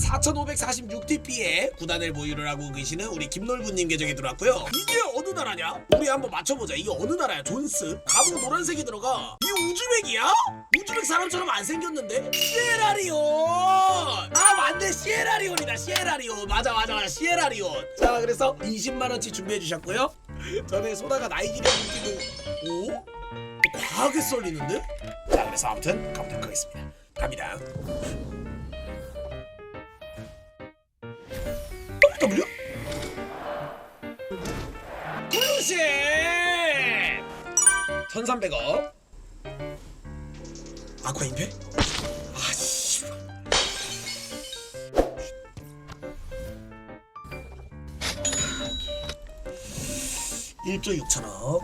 4546TP에 구단을 보유를 하고 계시는 우리 김놀부님 계정에 들어왔고요. 이게 어느 나라냐? 우리 한번 맞춰보자. 이게 어느 나라야? 존스. 가보 노란색이 들어가. 이 우즈벡이야? 우즈벡 사람처럼 안 생겼는데? 시에라리온. 아 맞네 시에라리온이다 시에라리온. 맞아 맞아 맞아 시에라리온. 자 그래서 20만 원치 준비해 주셨고요. 전에 소다가 나이지리아 국기도 오? 과하게 썰리는데? 자 그래서 아무튼 가보도록 하겠습니다. 갑니다. 1300억 아쿠아 임페? 아씨 1조 6천억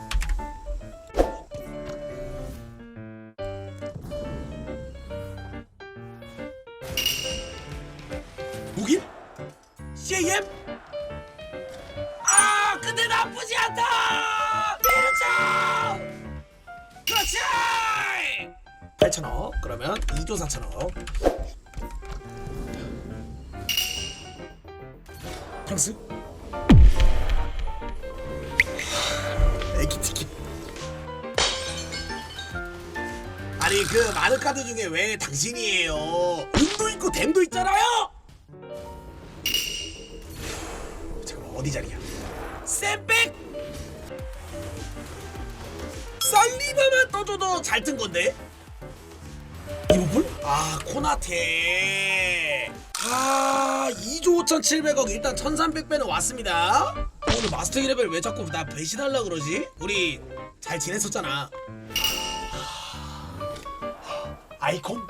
독일? CAM? 아 근데 나쁘지 않다 8천억. 그러면 2조 4천억. 프랑스? 애기티키 아니 그 많은 카드 중에 왜 당신이에요? 은도 있고 댐도 있잖아요! 잠깐만 어디 자리야? 쌤백! 살리바만 떠줘도 잘 뜬 건데? 아 코나테. 아 2조 5,700억 일단 1,300배는 왔습니다. 어, 오늘 마스터 1레벨 왜 자꾸 나 배신하려 그러지? 우리 잘 지냈었잖아. 아이콘?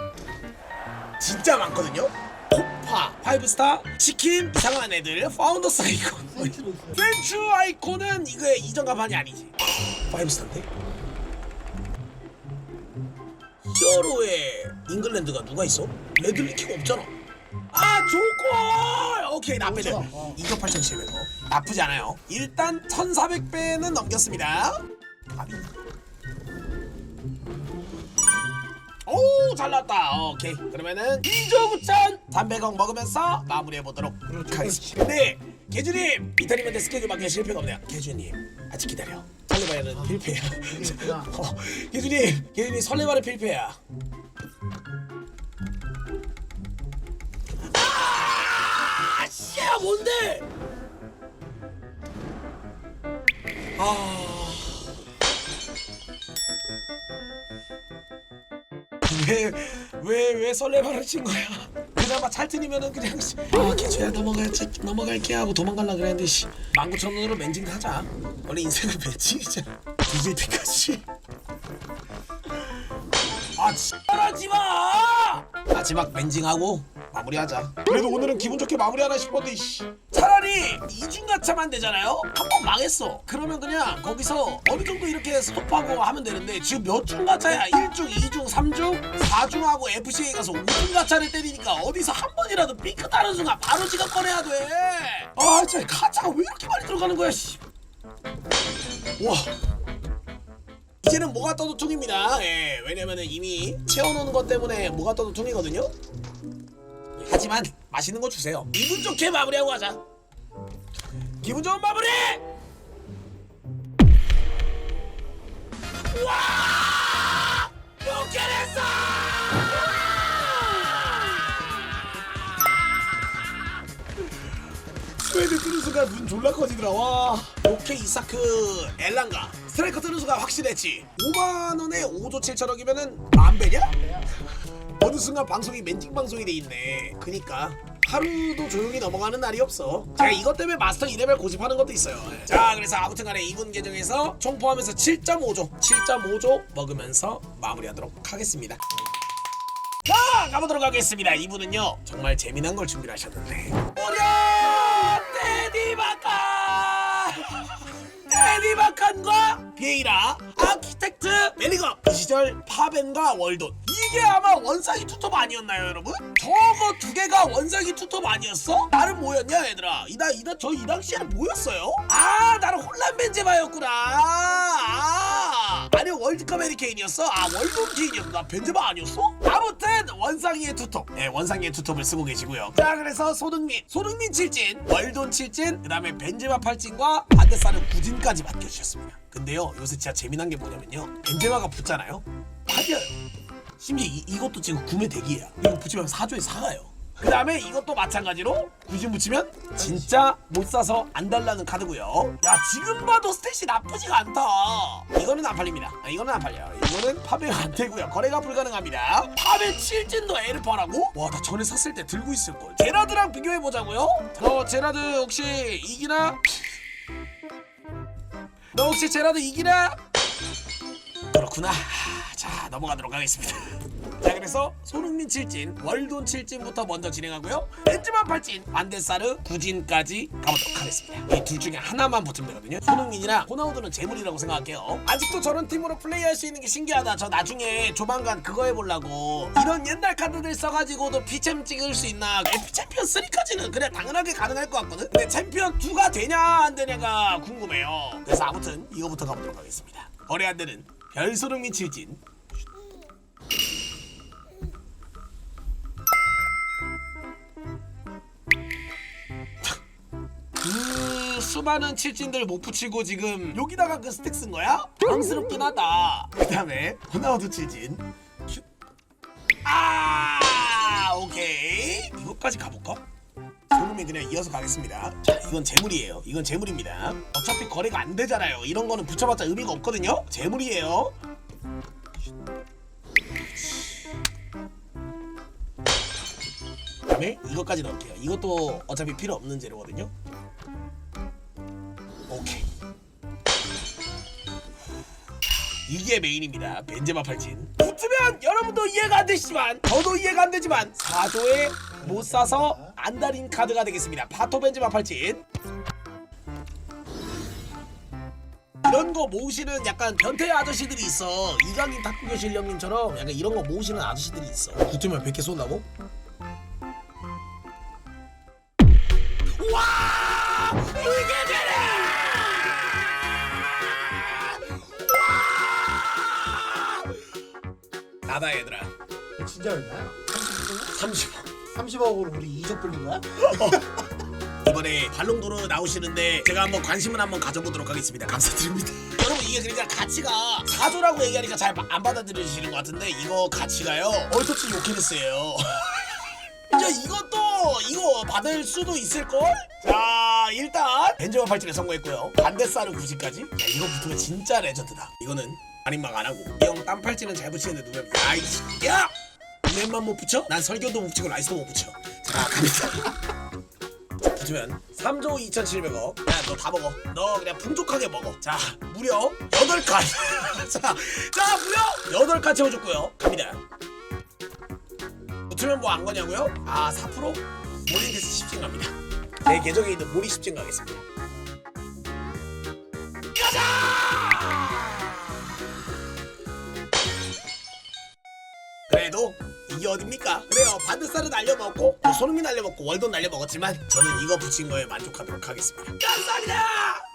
진짜 많거든요? 코파, 파이브스타, 치킨, 이상한 애들, 파운더스 아이콘. 벤츠 아이콘은 이거 이전 가판이 아니지. 파이브스타인데? 히어로에 잉글랜드가 누가 있어? 레드리키가 없잖아. 아 조골! 오케이 나 빼네 2조 8,700원. 나쁘지 않아요. 일단 1,400배는 넘겼습니다. 아비. 오 잘 났다. 오케이. 그러면은 2조 9천 300억 먹으면서 마무리해 보도록 하겠습니다. 네 개주님. 이탈리면데 스케줄 맞게 실패가 없네요. 개주님 아직 기다려 설레발은 필패야. 어, 개주님 개주님 설레발은 필패야. 아 씨야 뭔데? 아. 왜 왜 왜 설레발을 친 거야? 그나마 찰튼이면은 그냥 씨, 아 개주야 넘어갈지 넘어갈게 하고 도망갈라 그랬는데 씨. 19,000원으로 멘징 하자. 원래 인생은 멘징이자 뒤질 때까지. 아 지랄하지 마! 마지막 멘징하고 마무리하자. 그래도 오늘은 기분 좋게 마무리하나 싶었는데 씨. 차라리 이중가차만 되잖아요 한 번 망했어 그러면 그냥 거기서 어느 정도 이렇게 스톱하고 하면 되는데 지금 몇 중 가차야 1중 2중 3중 4중하고 FCA 가서 5중 가차를 때리니까 어디서 한 번이라도 삐끗하는 순간 바로 지갑 꺼내야 돼 아 진짜 가차가 왜 이렇게 많이 들어가는 거야 씨. 와 이제는 뭐가 떠도 퉁입니다. 예, 왜냐면은 이미 채워놓은 것 때문에 뭐가 떠도 퉁이거든요. 하지만 맛있는 거 주세요. 기분 좋게 마무리하고 가자. 기분 좋은 마무리! 와! 스웨드 뜨는 순간 눈 졸라 커지더라 와 오케이 이사크 엘란가 스트라이커 순간 확실했지 5만원에 5조 7천억이면은 만배냐? 어느 순간 방송이 멘징 방송이 돼 있네. 그니까. 하루도 조용히 넘어가는 날이 없어. 제가 이것 때문에 마스터 2레벨 고집하는 것도 있어요. 자 그래서 아무튼간에 이분 계정에서 총 포함해서 7.5조 7.5조 먹으면서 마무리하도록 하겠습니다. 자 가보도록 하겠습니다. 이분은요 정말 재미난 걸 준비를 하셨는데. 오랴 테디바카! 테디바칸과 비에이라 아키텍트 멜리거. 그 시절 파벤과 월돈 이게 아마 원상이 투톱 아니었나요 여러분? 저거 두 개가 원상이 투톱 아니었어? 나는 뭐였냐 얘들아? 이나 이나 저 이 당시에는 뭐였어요? 아 나는 혼란 벤제마였구나. 아 아니요 월드컵 에리케인이었어? 아 월드컵 케인이었나 벤제마 아니었어? 아무튼 원상이의 투톱. 네 원상이의 투톱을 쓰고 계시고요. 자 그래서 손흥민. 손흥민 칠진 월돈 칠진 그 다음에 벤제마 팔진과 반대사는 구진까지 맡겨주셨습니다. 근데요 요새 진짜 재미난 게 뭐냐면요. 벤제마가 붙잖아요. 팔려요 심지어 이, 이것도 지금 구매 대기예요. 이거 붙이면 4조에 사가요. 그 다음에 이것도 마찬가지로 굳이 붙이면 진짜 못 사서 안 달라는 카드고요. 야 지금 봐도 스탯이 나쁘지가 않다. 이거는 안 팔립니다. 아, 이거는 안 팔려요. 이거는 파배가 안 되고요. 거래가 불가능합니다. 파배 7진도 에르파라고? 와 나 전에 샀을 때 들고 있을걸. 제라드랑 비교해보자고요. 어 제라드 혹시 이기나? 너 혹시 제라드 이기나? 그렇구나. 자 넘어가도록 하겠습니다. 자 그래서 손흥민 칠진, 월돈 칠진부터 먼저 진행하고요. 벤츠만 팔진, 반데사르, 구진까지 가보도록 하겠습니다. 이 둘 중에 하나만 붙으면 되거든요. 손흥민이랑 호나우드는 재물이라고 생각할게요. 아직도 저런 팀으로 플레이할 수 있는 게 신기하다. 저 나중에 조만간 그거 해보려고 이런 옛날 카드들 써가지고도 피챔 찍을 수 있나? 에피 챔피언 3까지는 그냥 당연하게 가능할 것 같거든. 근데 챔피언 2가 되냐 안 되냐가 궁금해요. 그래서 아무튼 이거부터 가보도록 하겠습니다. 거래 안 되는 별소름이 칠진 그 수많은 칠진들 못 붙이고 지금 여기다가 그 스택 쓴 거야? 당스럽긴 하다 그 다음에 호나우드 칠진 슛. 아 오케이 이것까지 가볼까? 소금이 그냥 이어서 가겠습니다. 자, 이건 재물이에요. 이건 재물입니다. 어차피 거래가 안 되잖아요. 이런 거는 붙여봤자 의미가 없거든요. 재물이에요. 그다음에 이것까지 넣을게요. 이것도 어차피 필요 없는 재료거든요. 이게 메인입니다. 벤제마 팔진. 붙으면 여러분도 이해가 안 되시지만 저도 이해가 안 되지만 4조에 못 사서 안 달인 카드가 되겠습니다. 파토 벤제마 팔진. 이런 거 모으시는 약간 변태 아저씨들이 있어. 이강인 탁구교 실령님처럼 약간 이런 거 모으시는 아저씨들이 있어. 붙으면 100개 쏜다고? 나다 얘들아. 진짜 얼마야? 30억. 30억으로 우리 이적 불린 거야? 이번에 발롱도르 나오시는데 제가 한번 관심을 한번 가져보도록 하겠습니다. 감사드립니다. 여러분 이게 그러니까 가치가 4조라고 얘기하니까 잘 안 받아들여지시는 것 같은데 이거 가치가요 얼토치 요케르스예요. 자 이것도 이거 받을 수도 있을걸? 자 일단 벤저마 팔찌를 성공했고요. 반대사르 90까지. 야 이거 붙으면 진짜 레전드다. 이거는 아닌막 안 하고 이 형 땀팔찌는 잘 붙이는데 누가 아이씨 야! 맨만 못 붙여? 난 설교도 못 붙이고 라이스도 못 붙여. 자 갑니다. 붙으면 3조 2,700억. 야, 너 다 먹어. 너 그냥 풍족하게 먹어. 자, 무려 8칸. 자, 자, 무려 8칸 채워줬고요. 갑니다. 붙으면 뭐 안 거냐고요? 아, 4%? 모닝데스 10진 갑니다. 제 계정에 있는 모리 10진 가겠습니다. 가자! 그래도 이게 어딥니까? 그래요. 반드살은 날려먹고 또 손흥민 날려먹고 월돈 날려먹었지만 저는 이거 붙인 거에 만족하도록 하겠습니다. 감사합니다